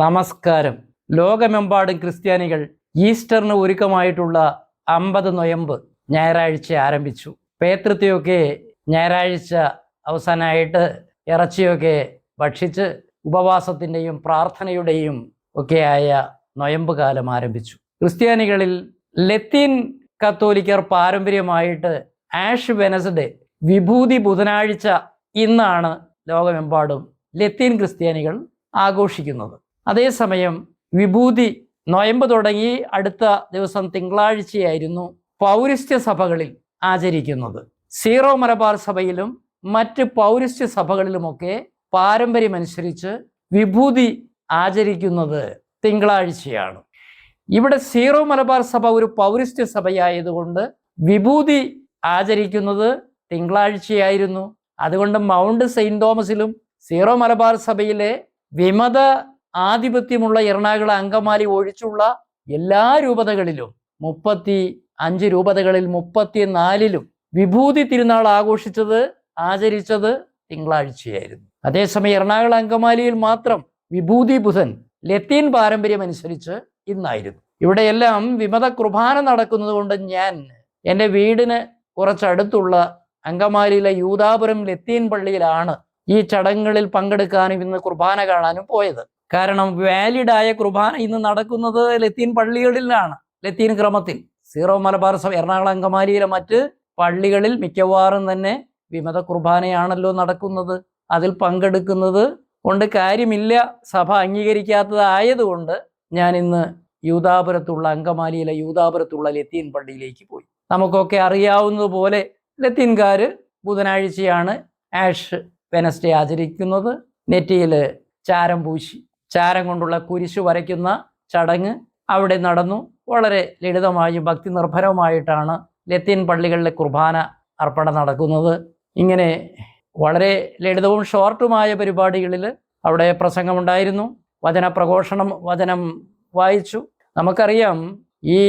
നമസ്കാരം. ലോകമെമ്പാടും ക്രിസ്ത്യാനികൾ ഈസ്റ്ററിന് ഒരുക്കമായിട്ടുള്ള അമ്പത് നൊയമ്പ് ഞായറാഴ്ച ആരംഭിച്ചു. പേത്രത്തെയൊക്കെ ഞായറാഴ്ച അവസാനമായിട്ട് ഇറച്ചിയൊക്കെ ഭക്ഷിച്ച് ഉപവാസത്തിന്റെയും പ്രാർത്ഥനയുടെയും ഒക്കെയായ നൊയമ്പ് കാലം ആരംഭിച്ചു. ക്രിസ്ത്യാനികളിൽ ലത്തീൻ കത്തോലിക്കർ പാരമ്പര്യമായിട്ട് ആഷ് വെനസ്ഡേ വിഭൂതി ബുധനാഴ്ച ഇന്നാണ് ലോകമെമ്പാടും ലത്തീൻ ക്രിസ്ത്യാനികൾ ആഘോഷിക്കുന്നത്. അതേസമയം വിഭൂതി നോയമ്പ് തുടങ്ങി അടുത്ത ദിവസം തിങ്കളാഴ്ചയായിരുന്നു പൗരസ്ത്യ സഭകളിൽ ആചരിക്കുന്നത്. സീറോ മലബാർ സഭയിലും മറ്റ് പൗരസ്ത്യ സഭകളിലുമൊക്കെ പാരമ്പര്യമനുസരിച്ച് വിഭൂതി ആചരിക്കുന്നത് തിങ്കളാഴ്ചയാണ്. ഇവിടെ സീറോ മലബാർ സഭ ഒരു പൗരസ്ത്യ സഭയായതുകൊണ്ട് വിഭൂതി ആചരിക്കുന്നത് തിങ്കളാഴ്ചയായിരുന്നു. അതുകൊണ്ട് മൗണ്ട് സെയിന്റ് തോമസിലും സീറോ മലബാർ സഭയിലെ വിമത ആധിപത്യമുള്ള എറണാകുളം അങ്കമാലി ഒഴിച്ചുള്ള എല്ലാ രൂപതകളിലും മുപ്പത്തി അഞ്ച് രൂപതകളിൽ മുപ്പത്തി നാലിലും വിഭൂതി തിരുനാൾ ആഘോഷിച്ചത് ആചരിച്ചത് തിങ്കളാഴ്ചയായിരുന്നു. അതേസമയം എറണാകുളം അങ്കമാലിയിൽ മാത്രം വിഭൂതി ബുധൻ ലത്തീൻ പാരമ്പര്യം അനുസരിച്ച് ഇന്നായിരുന്നു ഇവിടെയെല്ലാം വിമത കുർബാന നടക്കുന്നത് കൊണ്ട് ഞാൻ എന്റെ വീടിന് കുറച്ചടുത്തുള്ള അങ്കമാലിയിലെ യൂതാപുരം ലത്തീൻ പള്ളിയിലാണ് ഈ ചടങ്ങുകളിൽ പങ്കെടുക്കാനും ഇന്ന് കുർബാന കാണാനും പോയത്. കാരണം വാലിഡായ കുർബാന ഇന്ന് നടക്കുന്നത് ലത്തീൻ പള്ളികളിലാണ് ലത്തീൻ ക്രമത്തിൽ. സീറോ മലബാർ സഭ എറണാകുളം അങ്കമാലിയിലെ മറ്റ് പള്ളികളിൽ മിക്കവാറും തന്നെ വിമത കുർബാനയാണല്ലോ നടക്കുന്നത്. അതിൽ പങ്കെടുക്കുന്നത് കൊണ്ട് കാര്യമില്ല സഭ അംഗീകരിക്കാത്തതായതുകൊണ്ട് ഞാൻ ഇന്ന് യൂതാപുരത്തുള്ള അങ്കമാലിയിലെ യൂതാപുരത്തുള്ള ലത്തീൻ പള്ളിയിലേക്ക് പോയി. നമുക്കൊക്കെ അറിയാവുന്നതുപോലെ ലത്തീൻകാർ ബുധനാഴ്ചയാണ് ആഷ് വെനസ്ഡേ ആചരിക്കുന്നത്. നെറ്റിയിൽ ചാരം പൂശി ചാരം കൊണ്ടുള്ള കുരിശു വരയ്ക്കുന്ന ചടങ്ങ് അവിടെ നടന്നു. വളരെ ലളിതമായും ഭക്തി നിർഭരമായിട്ടാണ് ലത്തീൻ പള്ളികളിലെ കുർബാന അർപ്പണം നടക്കുന്നത്. ഇങ്ങനെ വളരെ ലളിതവും ഷോർട്ടുമായ പരിപാടികളിൽ അവിടെ പ്രസംഗമുണ്ടായിരുന്നു. വചന പ്രഘോഷണം വചനം വായിച്ചു. നമുക്കറിയാം ഈ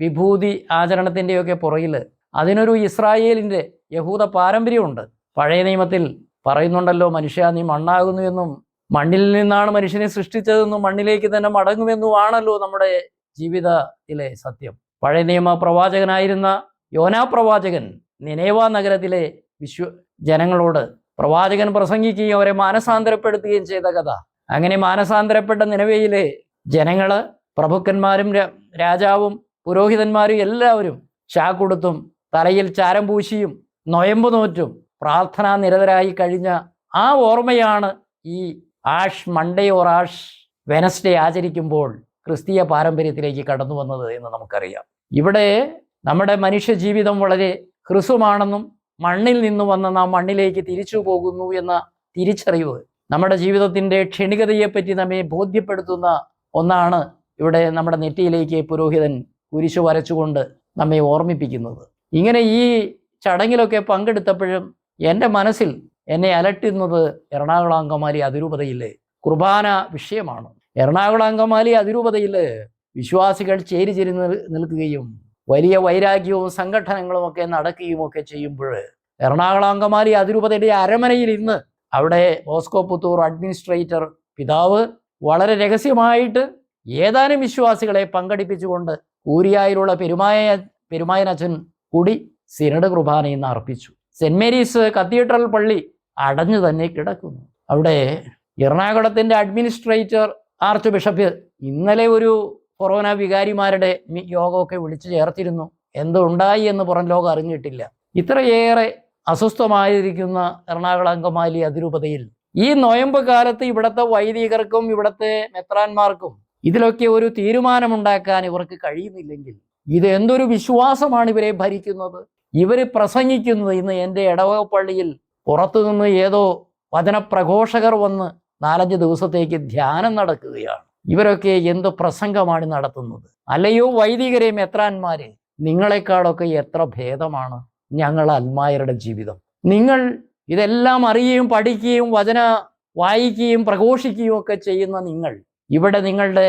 വിഭൂതി ആചരണത്തിന്റെയൊക്കെ പുറകിൽ അതിനൊരു ഇസ്രായേലിന്റെ യഹൂദ പാരമ്പര്യമുണ്ട്. പഴയ നിയമത്തിൽ പറയുന്നുണ്ടല്ലോ മനുഷ്യ നീ മണ്ണാകുന്നു എന്നും മണ്ണിൽ നിന്നാണ് മനുഷ്യനെ സൃഷ്ടിച്ചതെന്നും മണ്ണിലേക്ക് തന്നെ മടങ്ങുമെന്നുമാണല്ലോ നമ്മുടെ ജീവിതത്തിലെ സത്യം. പഴയ നിയമ പ്രവാചകനായിരുന്ന യോനാ പ്രവാചകൻ നിനേവ നഗരത്തിലെ വിശ്വ ജനങ്ങളോട് പ്രവാചകൻ പ്രസംഗിക്കുകയും അവരെ മാനസാന്തരപ്പെടുത്തുകയും ചെയ്ത കഥ. അങ്ങനെ മാനസാന്തരപ്പെട്ട നിലവയിലെ ജനങ്ങൾ പ്രഭുക്കന്മാരും രാജാവും പുരോഹിതന്മാരും എല്ലാവരും ചാക്കൊടുത്തും തലയിൽ ചാരം പൂശിയും നൊയമ്പ് നോറ്റും പ്രാർത്ഥനാ നിരതരായി കഴിഞ്ഞ ആ ഓർമ്മയാണ് ഈ ash Monday or ash Wednesday ആചരിക്കുമ്പോൾ ക്രിസ്തീയ പാരമ്പര്യത്തിലേക്ക് കടന്നു വന്നത് എന്ന് നമുക്കറിയാം. ഇവിടെ നമ്മുടെ മനുഷ്യ ജീവിതം വളരെ ഹ്രസ്വമാണെന്നും മണ്ണിൽ നിന്ന് വന്ന നാം മണ്ണിലേക്ക് തിരിച്ചു പോകുന്നു എന്ന തിരിച്ചറിവ് നമ്മുടെ ജീവിതത്തിന്റെ ക്ഷണികതയെപ്പറ്റി നമ്മെ ബോധ്യപ്പെടുത്തുന്ന ഒന്നാണ് ഇവിടെ നമ്മുടെ നെറ്റിയിലേക്ക് പുരോഹിതൻ കുരിശു വരച്ചുകൊണ്ട് നമ്മെ ഓർമ്മിപ്പിക്കുന്നത്. ഇങ്ങനെ ഈ ചടങ്ങിലൊക്കെ പങ്കെടുത്തപ്പോഴും എന്റെ മനസ്സിൽ എന്നെ അലട്ടുന്നത് എറണാകുളം അങ്കമാലി അതിരൂപതയില്ലേ കുർബാന വിഷയമാണ്. എറണാകുളം അങ്കമാലി അതിരൂപതയിൽ വിശ്വാസികൾ ചേരിചേരി നിൽ- നിൽക്കുകയും വലിയ വൈരാഗ്യവും സംഘടനകളും ഒക്കെ നടക്കുകയും ഒക്കെ ചെയ്യുമ്പോൾ എറണാകുളം അങ്കമാലി അതിരൂപതയുടെ അരമനയിൽ ഇന്ന് അവിടെ ബോസ്കോ പുത്തൂർ അഡ്മിനിസ്ട്രേറ്റർ പിതാവ് വളരെ രഹസ്യമായിട്ട് ഏതാനും വിശ്വാസികളെ പങ്കെടുപ്പിച്ചുകൊണ്ട് ഊരിയായിലുള്ള പെരുമായ പെരുമായനച്ഛൻ കൂടി സിനഡ് കുർബാന ഇന്ന് അർപ്പിച്ചു. സെന്റ് മേരീസ് കത്തീഡ്രൽ പള്ളി അടഞ്ഞു തന്നെ കിടക്കുന്നു. അവിടെ എറണാകുളത്തിന്റെ അഡ്മിനിസ്ട്രേറ്റർ ആർച്ച് ബിഷപ്പ് ഇന്നലെ ഒരു കൊറോണ വികാരിമാരുടെ യോഗമൊക്കെ വിളിച്ചു ചേർത്തിരുന്നു. എന്തുണ്ടായി എന്ന് പുറം ലോകം അറിഞ്ഞിട്ടില്ല. ഇത്രയേറെ അസ്വസ്ഥമായിരിക്കുന്ന എറണാകുളം അങ്കമാലി അതിരൂപതയിൽ ഈ നോയമ്പ് കാലത്ത് ഇവിടുത്തെ വൈദികർക്കും ഇവിടുത്തെ മെത്രാന്മാർക്കും ഇതിലൊക്കെ ഒരു തീരുമാനമുണ്ടാക്കാൻ ഇവർക്ക് കഴിയുന്നില്ലെങ്കിൽ ഇത് എന്തൊരു വിശ്വാസമാണ് ഇവരെ ഭരിക്കുന്നത്? ഇവർ പ്രസംഗിക്കുന്നത് ഇന്ന് എന്റെ ഇടവക പള്ളിയിൽ പുറത്തുനിന്ന് ഏതോ വചനപ്രഘോഷകർ വന്ന് നാലഞ്ച് ദിവസത്തേക്ക് ധ്യാനം നടക്കുകയാണ്. ഇവരൊക്കെ എന്ത് പ്രസംഗമാണ് നടത്തുന്നത്? അല്ലയോ വൈദികരെ മെത്രാന്മാരെ നിങ്ങളെക്കാളൊക്കെ എത്ര ഭേദമാണ് ഞങ്ങൾ അൽമായരുടെ ജീവിതം. നിങ്ങൾ ഇതെല്ലാം അറിയുകയും പഠിക്കുകയും വചന വായിക്കുകയും പ്രഘോഷിക്കുകയും ഒക്കെ ചെയ്യുന്ന നിങ്ങൾ ഇവിടെ നിങ്ങളുടെ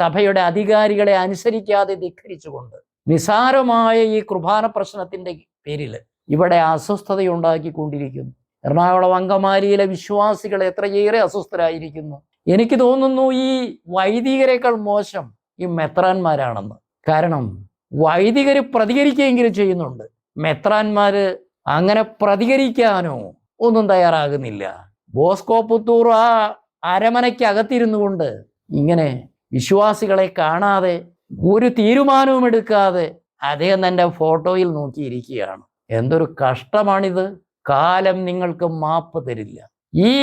സഭയുടെ അധികാരികളെ അനുസരിക്കാതെ ധിഖരിച്ചുകൊണ്ട് നിസാരമായ ഈ കുർബാന പ്രശ്നത്തിന്റെ പേരിൽ ഇവിടെ അസ്വസ്ഥതയുണ്ടാക്കിക്കൊണ്ടിരിക്കുന്നു. എറണാകുളം അങ്കമാലിയിലെ വിശ്വാസികൾ എത്രയേറെ അസ്വസ്ഥരായിരിക്കുന്നു. എനിക്ക് തോന്നുന്നു ഈ വൈദികരെക്കാൾ മോശം ഈ മെത്രാന്മാരാണെന്ന്. കാരണം വൈദികർ പ്രതികരിക്കുകയെങ്കിലും ചെയ്യുന്നുണ്ട്. മെത്രാന്മാര് അങ്ങനെ പ്രതികരിക്കാനോ ഒന്നും തയ്യാറാകുന്നില്ല. ബോസ്കോ പുത്തൂർ ആ അരമനയ്ക്കകത്തിരുന്നു കൊണ്ട് ഇങ്ങനെ വിശ്വാസികളെ കാണാതെ ഒരു തീരുമാനവും എടുക്കാതെ അദ്ദേഹം തന്റെ ഫോട്ടോയിൽ നോക്കിയിരിക്കുകയാണ്. എന്തൊരു കഷ്ടമാണിത്. കാലം നിങ്ങൾക്ക് മാപ്പ് തരില്ല. ഈ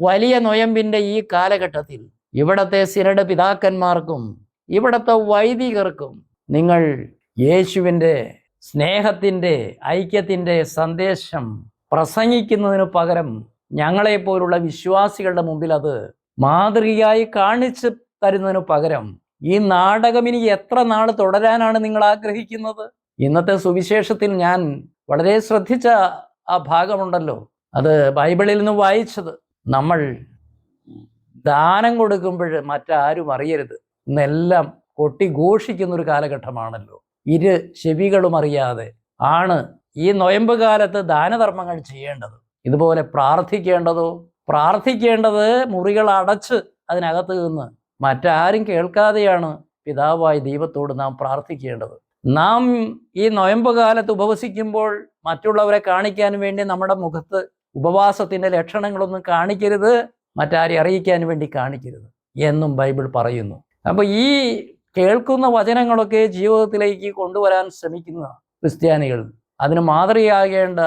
വലിയ നൊയമ്പിന്റെ ഈ കാലഘട്ടത്തിൽ ഇവിടത്തെ സിനഡ് പിതാക്കന്മാർക്കും ഇവിടത്തെ വൈദികർക്കും നിങ്ങൾ യേശുവിന്റെ സ്നേഹത്തിന്റെ ഐക്യത്തിന്റെ സന്ദേശം പ്രസംഗിക്കുന്നതിന് പകരം ഞങ്ങളെപ്പോലുള്ള വിശ്വാസികളുടെ മുമ്പിൽ അത് മാതൃകയായി കാണിച്ചു തരുന്നതിന് പകരം ഈ നാടകം ഇനി എത്ര നാൾ തുടരാനാണ് നിങ്ങൾ ആഗ്രഹിക്കുന്നത്? ഇന്നത്തെ സുവിശേഷത്തിൽ ഞാൻ വളരെ ശ്രദ്ധിച്ച ആ ഭാഗമുണ്ടല്ലോ. അത് ബൈബിളിൽ നിന്ന് വായിച്ചത്. നമ്മൾ ദാനം കൊടുക്കുമ്പോൾ മറ്റാരും അറിയരുത്. എന്നെല്ലാം കൊട്ടി ഘോഷിക്കുന്ന ഒരു കാലഘട്ടമാണല്ലോ. ഇരു ചെവികളും അറിയാതെ ആണ് ഈ നൊയമ്പ് കാലത്ത് ദാനധർമ്മങ്ങൾ ചെയ്യേണ്ടത്. ഇതുപോലെ പ്രാർത്ഥിക്കേണ്ടതോ പ്രാർത്ഥിക്കേണ്ടത് മുറികൾ അടച്ച് അതിനകത്ത് നിന്ന് മറ്റാരും കേൾക്കാതെയാണ് പിതാവായ ദൈവത്തോട് നാം പ്രാർത്ഥിക്കേണ്ടത്. നാം ഈ നൊയമ്പ് കാലത്ത് ഉപവസിക്കുമ്പോൾ മറ്റുള്ളവരെ കാണിക്കാൻ വേണ്ടി നമ്മുടെ മുഖത്ത് ഉപവാസത്തിന്റെ ലക്ഷണങ്ങളൊന്നും കാണിക്കരുത് മറ്റാരെ അറിയിക്കാൻ വേണ്ടി കാണിക്കരുത് എന്നും ബൈബിൾ പറയുന്നു. അപ്പോൾ ഈ കേൾക്കുന്ന വചനങ്ങളൊക്കെ ജീവിതത്തിലേക്ക് കൊണ്ടുവരാൻ ശ്രമിക്കുന്ന ക്രിസ്ത്യാനികൾ അതിന് മാതൃകയാകേണ്ട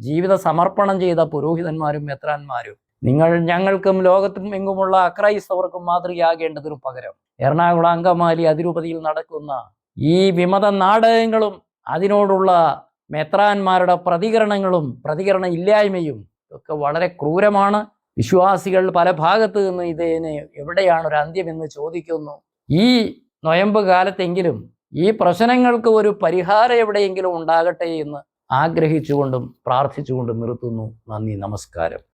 ജീവിത സമർപ്പണം ചെയ്ത പുരോഹിതന്മാരും മെത്രാന്മാരും നിങ്ങൾ ഞങ്ങൾക്കും ലോകത്തും എങ്ങുമുള്ള അക്രൈസ്തവർക്കും മാതൃകയാകേണ്ടതിനു പകരം. എറണാകുളം അങ്കമാലി അതിരൂപതയിൽ നടക്കുന്ന ഈ വിമത നാടകങ്ങളും അതിനോടുള്ള മെത്രാന്മാരുടെ പ്രതികരണങ്ങളും പ്രതികരണ ഇല്ലായ്മയും ഒക്കെ വളരെ ക്രൂരമാണ്. വിശ്വാസികൾ പല ഭാഗത്തു നിന്ന് ഇതിന് എവിടെയാണ് ഒരു അന്ത്യമെന്ന് ചോദിക്കുന്നു. ഈ നൊയമ്പ് കാലത്തെങ്കിലും ഈ പ്രശ്നങ്ങൾക്ക് ഒരു പരിഹാരം എവിടെയെങ്കിലും ഉണ്ടാകട്ടെ എന്ന് ആഗ്രഹിച്ചുകൊണ്ടും പ്രാർത്ഥിച്ചുകൊണ്ടും നിർത്തുന്നു. നന്ദി നമസ്കാരം.